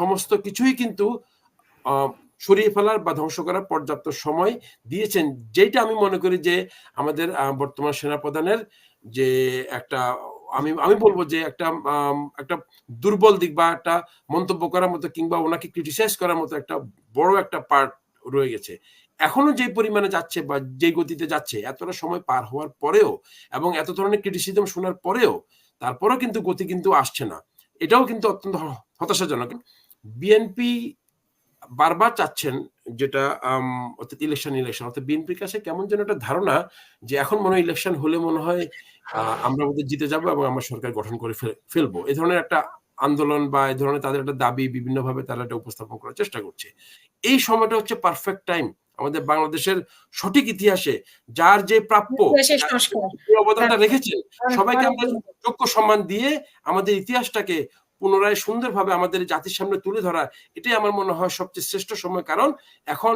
সমস্ত কিছুই কিন্তু সরিয়ে ফেলার বা ধ্বংস করার পর্যাপ্ত সময় দিয়েছেন যেটা আমি মনে করি যে আমাদের বর্তমান সেনাপ্রধানের যে একটা, আমি আমি বলব যে একটা একটা দুর্বল দিক বা একটা মন্তব্য করার মতো কিংবা ওনাকে ক্রিটিসাইজ করার মতো একটা বড় একটা পার্ট রয়ে গেছে। এখনও যে পরিমাণে যাচ্ছে বা যে গতিতে যাচ্ছে, এতটা সময় পার হওয়ার পরেও এবং এত ধরনের ক্রিটিসিজম শোনার পরেও, তারপরেও কিন্তু গতি কিন্তু আসছে না। এটাও কিন্তু অত্যন্ত হতাশাজনক। বিএনপি বারবার চাচ্ছেন যেটা অর্থাৎ ইলেকশন ইলেকশন অর্থাৎ বিএনপির কাছে কেমন যেন একটা ধারণা যে এখন মনে হয় ইলেকশন হলে মনে হয় আমরা ওদের জিতে যাব এবং আমরা সরকার গঠন করে ফেলব। এই ধরনের একটা আন্দোলন বা এই ধরনের তাদের একটা দাবি বিভিন্নভাবে তারা এটা উপস্থাপন করার চেষ্টা করছে। এই সময়টা হচ্ছে পারফেক্ট টাইম আমাদের বাংলাদেশের সঠিক ইতিহাসে যার যে প্রাপ্য অবদানটা রেখেছেন সবাইকে আমরা যোগ্য সম্মান দিয়ে আমাদের ইতিহাসটাকে পুনরায় সুন্দরভাবে আমাদের জাতির সামনে তুলে ধরা এটাই আমার মনে হয় সবচেয়ে শ্রেষ্ঠ সময়। কারণ এখন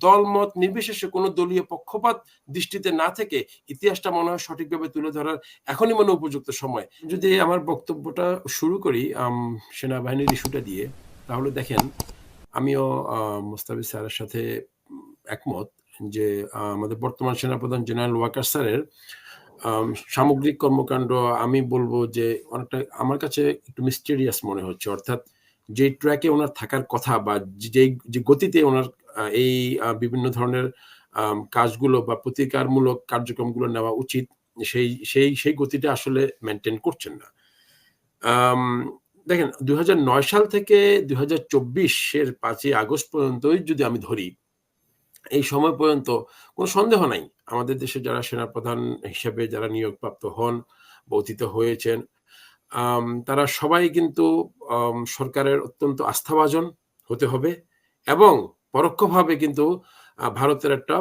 দলমত নির্বিশেষে কোনো দলীয় পক্ষপাত দৃষ্টিতে না থেকে ইতিহাসটা মনে হয় সঠিকভাবে তুলে ধরার এখনই মনে উপযুক্ত সময়। যদি আমার বক্তব্যটা শুরু করি সেনাবাহিনীর ইস্যুটা দিয়ে তাহলে দেখেন আমিও আহ, স্যারের সাথে একমত যে আমাদের বর্তমান সেনাপ্রধান জেনারেল ওয়াকার স্যারের সামগ্রিক কর্মকাণ্ড, আমি বলব যে অনেকটা আমার কাছে একটু মিস্টেরিয়াস মনে হচ্ছে। অর্থাৎ যে ট্র্যাকে ওনার থাকার কথা বা যে যে গতিতে ওনার এই বিভিন্ন ধরনের কাজগুলো বা প্রতিকারমূলক কার্যক্রমগুলো নেওয়া উচিত, সেই সেই সেই গতিটা আসলে মেনটেন করছেন না। দেখেন, দুই হাজার নয় সাল থেকে দুই হাজার চব্বিশ এর পাঁচই আগস্ট পর্যন্তই যদি আমি ধরি এই সময় পর্যন্ত কোনো সন্দেহ নাই। আমাদের দেশে যারা সেনাপ্রধান হিসেবে যারা নিয়োগপ্রাপ্ত হন বা অতীত হয়েছেন তারা সবাই কিন্তু সরকারের অত্যন্ত আস্থাভাজন হতে হবে এবং পরোক্ষভাবে কিন্তু ভারতের একটা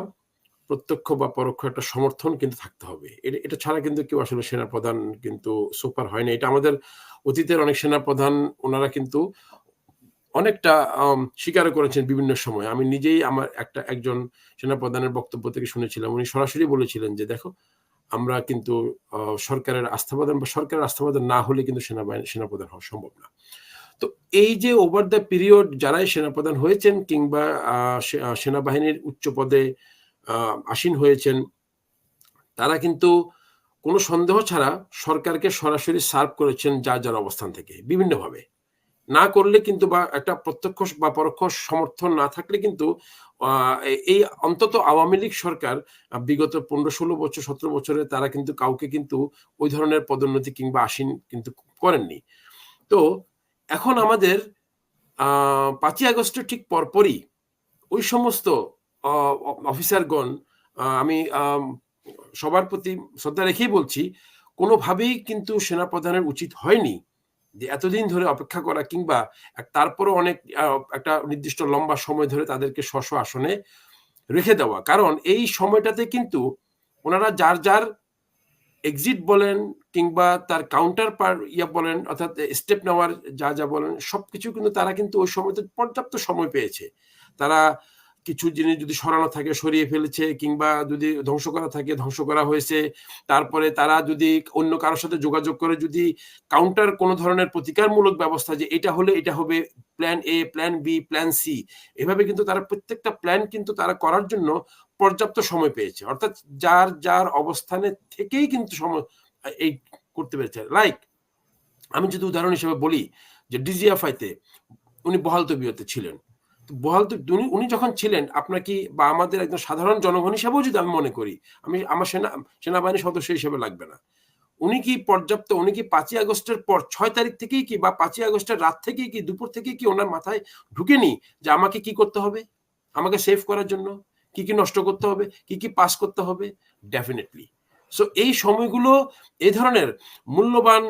প্রত্যক্ষ বা পরোক্ষ একটা সমর্থন কিন্তু থাকতে হবে। এটা এটা ছাড়া কিন্তু কেউ আসলে সেনাপ্রধান কিন্তু সুপার হয় না। এটা আমাদের অতীতের অনেক সেনাপ্রধান, ওনারা কিন্তু অনেকটা আম, স্বীকার করেছেন বিভিন্ন সময়। আমি নিজেই আমার একটা একজন সেনাপ্রধানের বক্তব্য থেকে শুনেছিলাম। উনি সরাসরি বলেছিলেন যে দেখো আমরা কিন্তু সরকারের আস্থাপ্রদান বা সরকারের আস্থাপ্রদান না হলে কিন্তু সেনাবাহিনী সেনাপ্রধান হওয়া সম্ভব না। তো এই যে ওভার দ্য পিরিয়ড যারাই সেনাপ্রধান হয়েছেন কিংবা সেনাবাহিনীর উচ্চ পদে আসীন হয়েছেন তারা কিন্তু কোনো সন্দেহ ছাড়া সরকারকে সরাসরি সার্ভ করেছেন যার যার অবস্থান থেকে বিভিন্নভাবে। না করলে কিন্তু বা একটা প্রত্যক্ষ বা পরোক্ষ সমর্থন না থাকলে কিন্তু এই অন্তত আওয়ামী লীগ সরকার বিগত পনেরো ষোলো বছর, সতেরো বছরে তারা কিন্তু কাউকে কিন্তু ওই ধরনের পদোন্নতি কিংবা আসীন কিন্তু করেননি। তো এখন আমাদের পাঁচই আগস্টের ঠিক পরপরই ওই সমস্ত অফিসারগণ আমি সবার প্রতি শ্রদ্ধা রেখেই বলছি, কোনোভাবেই কিন্তু সেনাপ্রধানের উচিত হয়নি যে এতদিন ধরে অপেক্ষা করা কিংবা তারপরও অনেক একটা নির্দিষ্ট লম্বা সময় ধরে তাদেরকে স্ব স্ব আসনে রেখে দেওয়া। কারণ এই সময়টাতে কিন্তু ওনারা যার যার এক্সিট বলেন কিংবা তার কাউন্টার পার ইয়া বলেন, অর্থাৎ স্টেপ নেওয়ার যা যা বলেন, সবকিছু কিন্তু তারা কিন্তু ওই সময়তে পর্যাপ্ত সময় পেয়েছে। তারা কিছু জিনিস যদি সরানো থাকে, সরিয়ে ফেলেছে কিংবা যদি ধ্বংস করা থাকে, ধ্বংস করা হয়েছে, তারপরে তারা যদি অন্য কারোর সাথে যোগাযোগ করে, যদি কাউন্টার কোনো ধরনের প্রতিকারমূলক ব্যবস্থা যে এটা হলে এটা হবে plan A plan B plan C এভাবে কিন্তু তারা প্রত্যেকটা প্ল্যান কিন্তু তারা করার জন্য পর্যাপ্ত সময় পেয়েছে। অর্থাৎ যার যার অবস্থানে থেকেই কিন্তু সময়, এই করতে পেরেছে। লাইক আমি যদি উদাহরণ হিসেবে বলি যে ডিজিএফআইতে উনি বহাল তবিয়তে ছিলেন। বহাল উনি উনি যখন ছিলেন, আপনার কি বা আমাদের একজন সাধারণ জনগণ হিসেবেও যদি আমি মনে করি, আমি আমার সেনা সেনাবাহিনীর সদস্য হিসেবে লাগবে না। উনি কি পর্যাপ্ত উনি কি পাঁচই আগস্টের পর ছয় তারিখ থেকেই কি বা পাঁচই আগস্টের রাত থেকেই কি দুপুর থেকে কি ওনার মাথায় ঢুকেনি যে আমাকে কি করতে হবে? আমাকে সেভ করার জন্য কি কি নষ্ট করতে হবে? কি কি পাস করতে হবে? ডেফিনেটলি সো এই সময়গুলো এই ধরনের মূল্যবান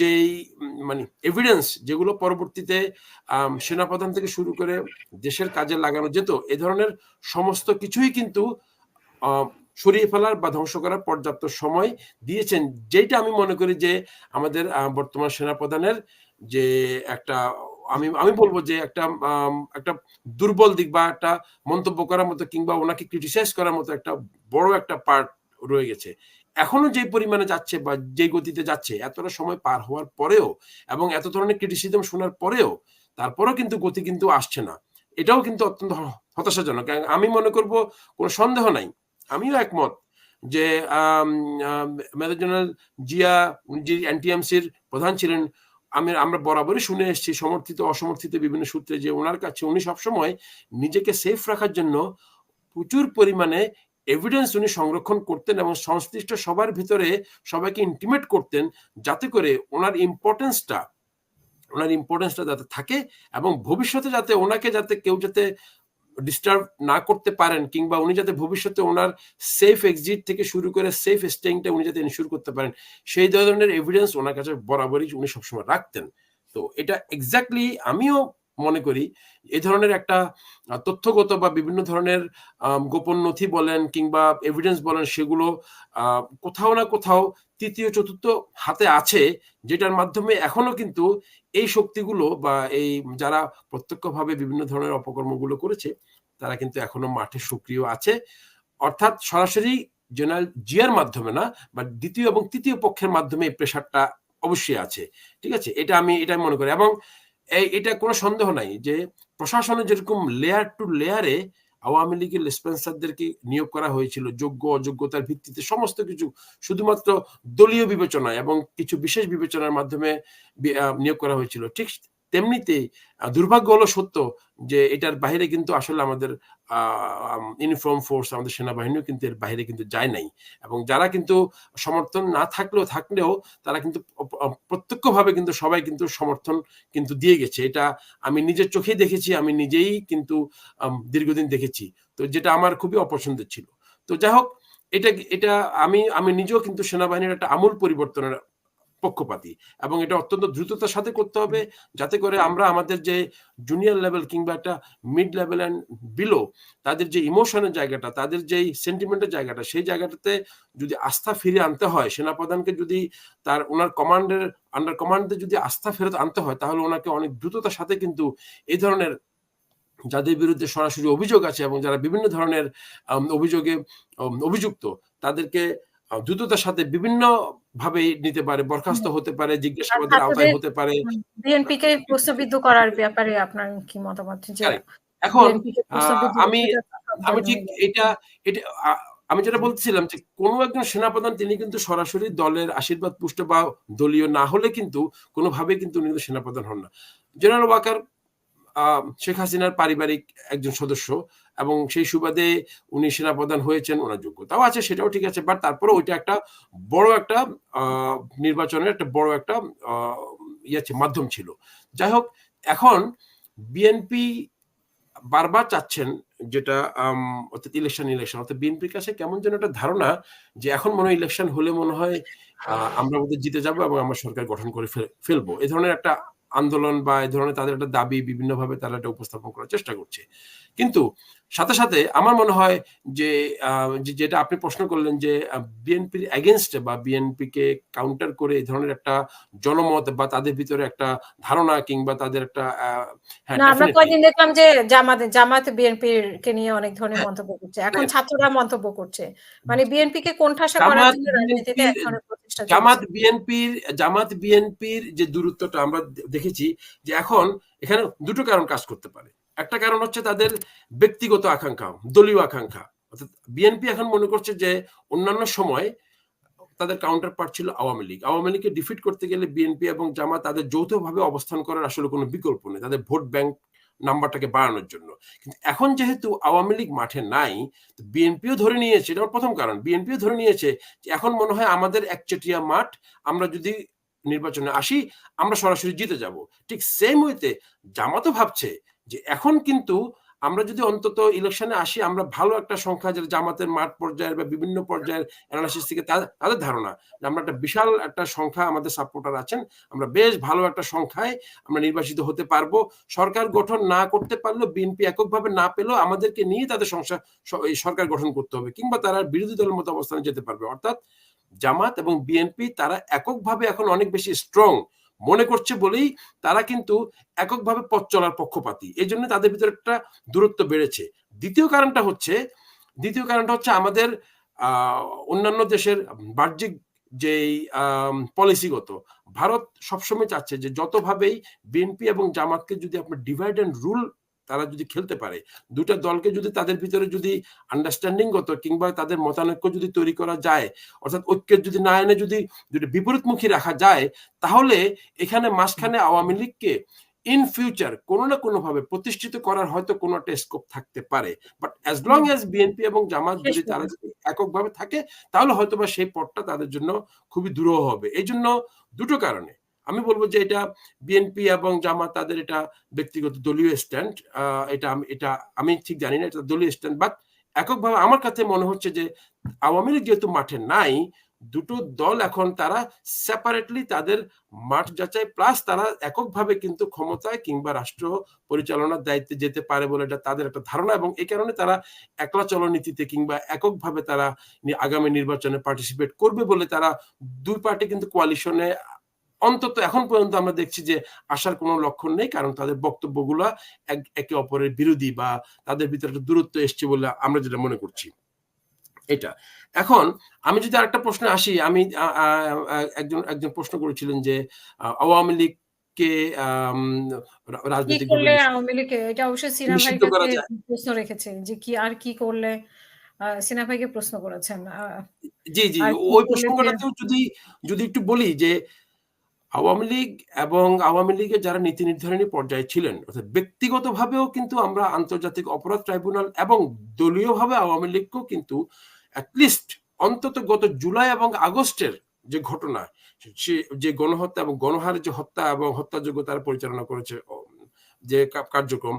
যেই মানে এভিডেন্স যেগুলো পরবর্তীতে সেনাপ্রধান থেকে শুরু করে দেশের কাজে লাগানো যেত, এ ধরনের সমস্ত কিছুই কিন্তু সরিয়ে ফেলার বা ধ্বংস করার পর্যাপ্ত সময় দিয়েছেন যেটা আমি মনে করি যে, আমাদের বর্তমান সেনাপ্রধানের যে একটা, আমি আমি বলব যে একটা একটা দুর্বল দিক বা একটা মন্তব্য করার মতো কিংবা ওনাকে ক্রিটিসাইজ করার মতো একটা বড় একটা পার্ট রয়ে গেছে। এখনও যে পরিমাণে যাচ্ছে বা যে গতিতে যাচ্ছে, এতটা সময় পার হওয়ার পরেও এবং এত ধরনের ক্রিটিসিজম শোনার পরেও তারপরেও কিন্তু গতি কিন্তু আসছে না। এটাও কিন্তু অত্যন্ত হতাশাজনক। আমি মনে করব কোনো সন্দেহ নাই। আমিও একমত যে মেজর জেনারেল জিয়া যে এনটিএমসির প্রধান ছিলেন, আমি, আমরা বরাবরই শুনে এসেছি, সমর্থিত, অসমর্থিত বিভিন্ন সূত্রে যে ওনার কাছে উনি সবসময় নিজেকে সেফ রাখার জন্য প্রচুর পরিমাণে এভিডেন্স উনি সংরক্ষণ করতেন এবং সংশ্লিষ্ট সবার ভিতরে সবাইকে ইন্টিমেট করতেন যাতে করে ওনার ইম্পর্টেন্সটা ওনার ইম্পর্টেন্সটা যাতে থাকে এবং ভবিষ্যতে যাতে ওনাকে যাতে কেউ যাতে ডিস্টার্ব না করতে পারেন কিংবা উনি যাতে ভবিষ্যতে ওনার সেফ এক্সিট থেকে শুরু করে সেফ স্টেইংটা উনি যাতে ইনশিওর করতে পারেন, সেই ধরনের এভিডেন্স ওনার কাছে বরাবরই উনি সবসময় রাখতেন। তো এটা এক্স্যাক্টলি আমিও মনে করি। এ ধরনের একটা তথ্যগত বা বিভিন্ন ধরনের গোপন নথি বলেন কিংবা এভিডেন্স বলেন সেগুলো কোথাও না কোথাও তৃতীয়, চতুর্থ হাতে আছে, যেটার মাধ্যমে এখনও কিন্তু এই শক্তিগুলো বা এই যারা প্রত্যক্ষভাবে বিভিন্ন ধরনের অপকর্মগুলো করেছে, তারা কিন্তু এখনও মাঠে সক্রিয় আছে। অর্থাৎ সরাসরি জেনারেল জিয়ার মাধ্যমে না, বা দ্বিতীয় এবং তৃতীয় পক্ষের মাধ্যমে এই প্রেশারটা অবশ্যই আছে। ঠিক আছে? এটা আমি, এটাই মনে করি। এবং এটা কোনো সন্দেহ নাই যে প্রশাসনে যেরকম লেয়ার টু লেয়ারে আওয়ামী লীগের স্পেন্সারদেরকে নিয়োগ করা হয়েছিল, যোগ্য, অযোগ্যতার ভিত্তিতে সমস্ত কিছু, শুধুমাত্র দলীয় বিবেচনা এবং কিছু বিশেষ বিবেচনার মাধ্যমে নিয়োগ করা হয়েছিল। ঠিক তেমনিতেই দুর্ভাগ্য হলো সত্য যে এটার বাইরে কিন্তু আসলে আমাদের ইউনিফর্ম ফোর্স আমাদের সেনাবাহিনীও কিন্তু এর বাইরে কিন্তু যায় নাই। এবং যারা কিন্তু সমর্থন না থাকলেও থাকলেও তারা কিন্তু প্রত্যক্ষভাবে কিন্তু সবাই কিন্তু সমর্থন কিন্তু দিয়ে গেছে। এটা আমি নিজের চোখেই দেখেছি, আমি নিজেই কিন্তু দীর্ঘদিন দেখেছি। তো যেটা আমার খুবই অপছন্দের ছিল। তো যাই হোক, এটা এটা আমি আমি নিজেও কিন্তু সেনাবাহিনীর একটা আমূল পরিবর্তনের পক্ষপাতী এবং এটা অত্যন্ত দ্রুততার সাথে করতে হবে যাতে করে আমরা আমাদের যে জুনিয়র লেভেল কিংবা একটা মিড লেভেল অ্যান্ড বিলো তাদের যে ইমোশনের জায়গাটা তাদের যেই সেন্টিমেন্টের জায়গাটা সেই জায়গাটাতে যদি আস্থা ফিরে আনতে হয় সেনাপ্রধানকে যদি তার ওনার কমান্ডের আন্ডার কমান্ডে যদি আস্থা ফেরত আনতে হয় তাহলে ওনাকে অনেক দ্রুততার সাথে কিন্তু এই ধরনের যাদের বিরুদ্ধে সরাসরি অভিযোগ আছে এবং যারা বিভিন্ন ধরনের অভিযোগে অভিযুক্ত তাদেরকে দ্রুততার সাথে বিভিন্ন ভাবে নিতে পারে বরখাস্ত হতে পারে জিজ্ঞাসাবাদের আওতায় হতে পারে। বিএনপি কে প্রশ্নবিদ্ধ করার ব্যাপারে আপনার কি মতামত? যে এখন আমি আমি ঠিক এটা এটা আমি যেটা বলতেছিলাম যে কোনো একজন সেনাপ্রধান তিনি কিন্তু সরাসরি দলের আশীর্বাদ পুষ্ট বা দলীয় না হলে কিন্তু কোনোভাবে কিন্তু উনি কিন্তু সেনাপ্রধান হন না। জেনারেল ওয়াকার শেখ হাসিনার পারিবারিক একজন সদস্য এবং সেই সুবাদে উনি সেনাপ্রধান হয়েছেন, ওনার যোগ্যতাও আছে, সেটাও ঠিক আছে বাট তারপরে ওইটা একটা বড় একটা নির্বাচনের একটা বড় একটা ইয়ে মাধ্যম ছিল। যাই হোক, এখন বিএনপি বারবার চাচ্ছেন যেটা অর্থাৎ ইলেকশন ইলেকশন অর্থাৎ বিএনপির কাছে কেমন যেন একটা ধারণা যে এখন মনে হয় ইলেকশন হলে মনে হয় আমরা ওদের জিতে যাব এবং আমরা সরকার গঠন করে ফেলব। এই ধরনের একটা আন্দোলন বা এই ধরনের তাদের একটা দাবি বিভিন্নভাবে তারা এটা উপস্থাপন করার চেষ্টা করছে। কিন্তু সাথে সাথে আমার মনে হয় যে যেটা আপনি প্রশ্ন করলেন যে বিএনপির এগেনস্টে বা বিএনপিকে কাউন্টার করে এই ধরনের একটা জনমত বা তাদের ভিতরে একটা ধারণা কিংবা তাদের একটা হ্যাঁ, আমরা কয়েকদিন দেখলাম যে জামাত জামাত বিএনপির কে নিয়ে অনেক ধরনের মন্তব্য করছে। এখন ছাত্ররা মন্তব্য করছে। মানে বিএনপি কে কোণঠাসা করার জন্য রাজনীতিতে জামাত বিএনপির জামাত বিএনপির যে দূরত্বটা আমরা দেখেছি যে এখন এখানে দুটো কারণ কাজ করতে পারে। একটা কারণ হচ্ছে তাদের ব্যক্তিগত আকাঙ্ক্ষা, দলীয় আকাঙ্ক্ষা। অর্থাৎ বিএনপি এখন মনে করছে যে অন্যান্য সময় তাদের কাউন্টার পার্ট ছিল আওয়ামী লীগ। আওয়ামী লীগকে ডিফিট করতে গেলে বিএনপি এবং জামা তাদের যৌথভাবে অবস্থান করার আসলে কোনো বিকল্প নেই। তাদের ভোট ব্যাংক নাম্বারটাকে বাড়ানোর জন্য। কিন্তু এখন যেহেতু আওয়ামী লীগ মাঠে নাই বিএনপিও ধরে নিয়েছে এটা প্রথম কারণ। বিএনপিও ধরে নিয়েছে যে এখন মনে হয় আমাদের একচেটিয়া মাঠ, আমরা যদি নির্বাচনে আসি, আমরা সরাসরি জিতে যাব। ঠিক সেম ওয়েতে জামাতও ভাবছে যে এখন কিন্তু আমরা যদি অন্তত ইলেকশনে আসি, আমরা ভালো একটা সংখ্যা যেটা জামাতের মাঠ পর্যায়ের বা বিভিন্ন পর্যায়ের অ্যানালাইসিস থেকে তাদের ধারণা যে আমরা একটা বিশাল একটা সংখ্যা আমাদের সাপোর্টার আছেন, আমরা বেশ ভালো একটা সংখ্যায় আমরা নির্বাচিত হতে পারব। সরকার গঠন না করতে পারলেও বিএনপি এককভাবে না পেলেও আমাদেরকে নিয়ে তাদের সংসার সরকার গঠন করতে হবে কিংবা তারা বিরোধী দলের মতো অবস্থানে যেতে পারবে। অর্থাৎ জামাত এবং বিএনপি তারা এককভাবে এখন অনেক বেশি স্ট্রং মনে করছে বলেই তারা কিন্তু এককভাবে পথ চলার পক্ষপাতি। এই জন্য তাদের ভিতরে একটা দূরত্ব বেড়েছে। দ্বিতীয় কারণটা হচ্ছে, দ্বিতীয় কারণটা হচ্ছে আমাদের অন্যান্য দেশের বাহ্যিক যেই পলিসিগত, ভারত সবসময় চাচ্ছে যে যতভাবেই বিএনপি এবং জামাতকে যদি আপনার ডিভাইড অ্যান্ড রুল তারা যদি খেলতে পারে। দুটা দলকে যদি তাদের ভিতরে যদি আন্ডারস্ট্যান্ডিং গত কিংবা তাদের মতানৈক্য যদি তৈরি করা যায় অর্থাৎ ঐক্যের যদি না এনে যদি যদি বিপরীতমুখী রাখা যায় তাহলে এখানে মাঝখানে আওয়ামী লীগকে ইন ফিউচার কোনো না কোনো ভাবে প্রতিষ্ঠিত করার হয়তো কোনো একটা স্কোপ থাকতে পারে। But as long as BNP এবং জামাত যদি তারা যদি এককভাবে থাকে তাহলে হয়তো বা সেই পথটা তাদের জন্য খুবই দূরহ হবে। এই জন্য দুটো কারণে আমি বলব যে এটা বিএনপি এবং জামাত তাদের এটা ব্যক্তিগত দলীয় স্ট্যান্ড এটা এটা আমি ঠিক জানি না এটা দলীয় স্ট্যান্ড বাট এককভাবে আমার কাছে মনে হচ্ছে যে আওয়ামী লীগ যেহেতু মাঠে নাই, দুটো দল এখন তারা সেপারেটলি তাদের মাঠ যাচাই প্লাস তারা এককভাবে কিন্তু ক্ষমতায় কিংবা রাষ্ট্র পরিচালনার দায়িত্বে যেতে পারে বলে এটা তাদের একটা ধারণা এবং এই কারণে তারা একলা চলনীতিতে কিংবা এককভাবে তারা আগামী নির্বাচনে পার্টিসিপেট করবে বলে তারা দুই পার্টি কিন্তু কোয়ালিশনে অন্তত এখন পর্যন্ত আমরা দেখছি যে আসার কোনো লক্ষণ নেই কারণ তাদের বক্তব্যগুলো এক- একে অপরের বিরোধী বা তাদের ভিতরে একটা দূরত্ব এসছে বলে আমরা যেটা মনে করছি। এটা। এখন আমি যদি আরেকটা প্রশ্নে আসি আমি একজন একজন প্রশ্ন করেছিলেন যে আওয়ামী রা- কি রাজনৈতিক করলে আওয়ামী লীগ এটা অবশ্যই সিনা ভাই। প্রশ্ন রেখেছে যে কি আর কি করলে সিনা ভাইকে প্রশ্ন করেছেন। জি জি ওই প্রসঙ্গটাতেও যদি যদি একটু বলি যে আওয়ামী লীগ এবং আওয়ামী লীগের যারা নীতি নির্ধারণী পর্যায়ে ছিলেন, অর্থাৎ ব্যক্তিগতভাবেও কিন্তু আমরা আন্তর্জাতিক অপরাধ ট্রাইব্যুনাল এবং দলীয়ভাবে আওয়ামী লীগকেও কিন্তু অ্যাটলিস্ট অন্তত গত জুলাই এবং আগস্টের যে ঘটনা, সে যে গণহত্যা এবং গণহারের যে হত্যা এবং হত্যাযোগ্য তারা পরিচালনা করেছে যে কার্যক্রম,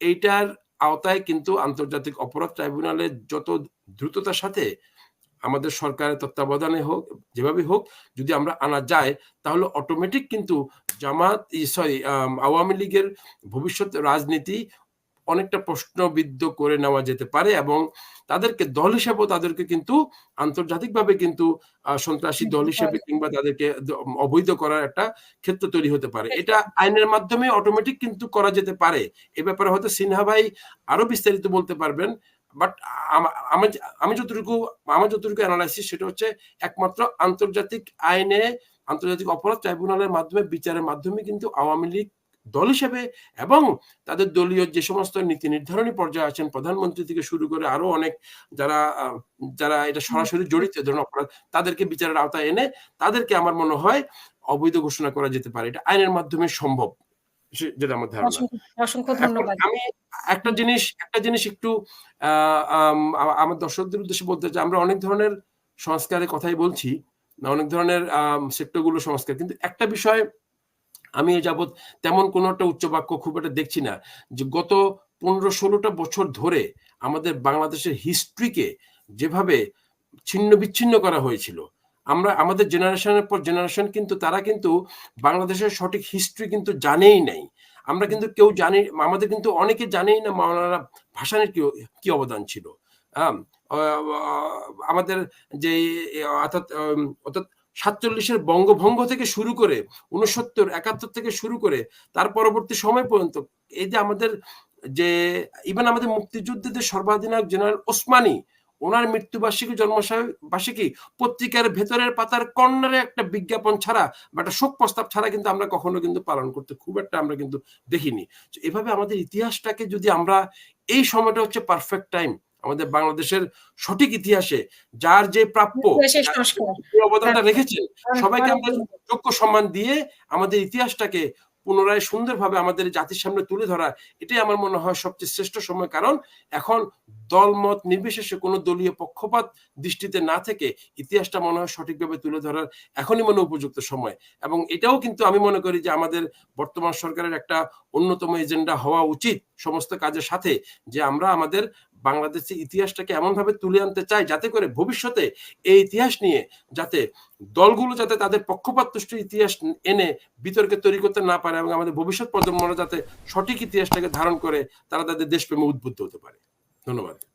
এইটার আওতায় কিন্তু আন্তর্জাতিক অপরাধ ট্রাইব্যুনালে যত দ্রুততার সাথে আমাদের সরকারের তত্ত্বাবধানে হোক যেভাবে হোক যদি আমরা আনা যায় তাহলে অটোমেটিক কিন্তু জামাত সরি আওয়ামী লীগের ভবিষ্যৎ রাজনীতি অনেকটা প্রশ্নবিদ্ধ করে নেওয়া যেতে পারে এবং তাদেরকে দল হিসেবেও তাদেরকে কিন্তু আন্তর্জাতিকভাবে কিন্তু সন্ত্রাসী দল হিসেবে কিংবা তাদেরকে অবৈধ করার একটা ক্ষেত্র তৈরি হতে পারে। এটা আইনের মাধ্যমে অটোমেটিক কিন্তু করা যেতে পারে। এ ব্যাপারে হয়তো সিনহা ভাই আরও বিস্তারিত বলতে পারবেন। বাট আমি আমি যতটুকু আমার যতটুকু অ্যানালাইসিস সেটা হচ্ছে একমাত্র আন্তর্জাতিক আইনে, আন্তর্জাতিক অপরাধ ট্রাইব্যুনালের মাধ্যমে, বিচারের মাধ্যমে কিন্তু আওয়ামী লীগ দল হিসেবে এবং তাদের দলীয় যে সমস্ত নীতি নির্ধারণী পর্যায়ে আছেন, প্রধানমন্ত্রী থেকে শুরু করে আরও অনেক যারা যারা এটা সরাসরি জড়িত অপরাধ, তাদেরকে বিচারের আওতায় এনে তাদেরকে আমার মনে হয় অবৈধ ঘোষণা করা যেতে পারে। এটা আইনের মাধ্যমে সম্ভব। যেটা আমার ধারণা। অসংখ্য ধন্যবাদ। আমি একটা জিনিস একটা জিনিস একটু আমার দর্শকদের উদ্দেশ্যে বলতে চাই আমরা অনেক ধরনের সংস্কারের কথাই বলছি অনেক ধরনের সেক্টরগুলো সংস্কার কিন্তু একটা বিষয় আমি এ যাবৎ তেমন কোনো একটা উচ্চবাক্য খুব একটা দেখছি না যে গত পনেরো ষোলোটা বছর ধরে আমাদের বাংলাদেশের হিস্ট্রিকে যেভাবে ছিন্ন বিচ্ছিন্ন করা হয়েছিল আমরা আমাদের জেনারেশনের পর জেনারেশন কিন্তু তারা কিন্তু বাংলাদেশের সঠিক হিস্ট্রি কিন্তু জানেই নাই। আমরা কিন্তু কেউ জানি আমাদের কিন্তু অনেকে জানেই না মাওলানা ভাসানের কি কি অবদান ছিল। আম, আমাদের যে অর্থাৎ অর্থাৎ সাতচল্লিশের বঙ্গভঙ্গ থেকে শুরু করে উনসত্তর একাত্তর থেকে শুরু করে তার পরবর্তী সময় পর্যন্ত এই যে আমাদের যে ইভেন আমাদের মুক্তিযুদ্ধের সর্বাধিনায়ক জেনারেল ওসমানী ওনার মৃত্যুবার্ষিকী জন্মবার্ষিকী পত্রিকার ভেতরের পাতার কর্নারে একটা বিজ্ঞাপন ছাড়া বা একটা শোক প্রস্তাব ছাড়া কিন্তু আমরা কখনো কিন্তু পালন করতে খুব একটা আমরা কিন্তু দেখিনি। এভাবে আমাদের ইতিহাসটাকে যদি আমরা এই সময়টা হচ্ছে পারফেক্ট টাইম আমাদের বাংলাদেশের সঠিক ইতিহাসে যার যে প্রাপ্য অবদানটা রেখেছেন সবাইকে আমরা যোগ্য সম্মান দিয়ে আমাদের ইতিহাসটাকে পুনরায় সুন্দরভাবে আমাদের জাতির সামনে তুলে ধরা, এটাই আমার মনে হয় সবচেয়ে শ্রেষ্ঠ সময়। কারণ এখন দলমত নির্বিশেষে কোনো দলীয় পক্ষপাত দৃষ্টিতে না থেকে ইতিহাসটা মনে হয় সঠিকভাবে তুলে ধরার এখনই মনে উপযুক্ত সময়। এবং এটাও কিন্তু আমি মনে করি যে আমাদের বর্তমান সরকারের একটা অন্যতম এজেন্ডা হওয়া উচিত সমস্ত কাজের সাথে, যে আমরা আমাদের বাংলাদেশের ইতিহাসটাকে এমনভাবে তুলে আনতে চায় যাতে করে ভবিষ্যতে এই ইতিহাস নিয়ে যাতে দলগুলো যাতে তাদের পক্ষপাতদুষ্ট ইতিহাস এনে বিতর্কে তৈরি করতে না পারে এবং আমাদের ভবিষ্যৎ প্রজন্মরা যাতে সঠিক ইতিহাসটাকে ধারণ করে তারা তাদের দেশপ্রেমে উদ্বুদ্ধ হতে পারে। ধন্যবাদ।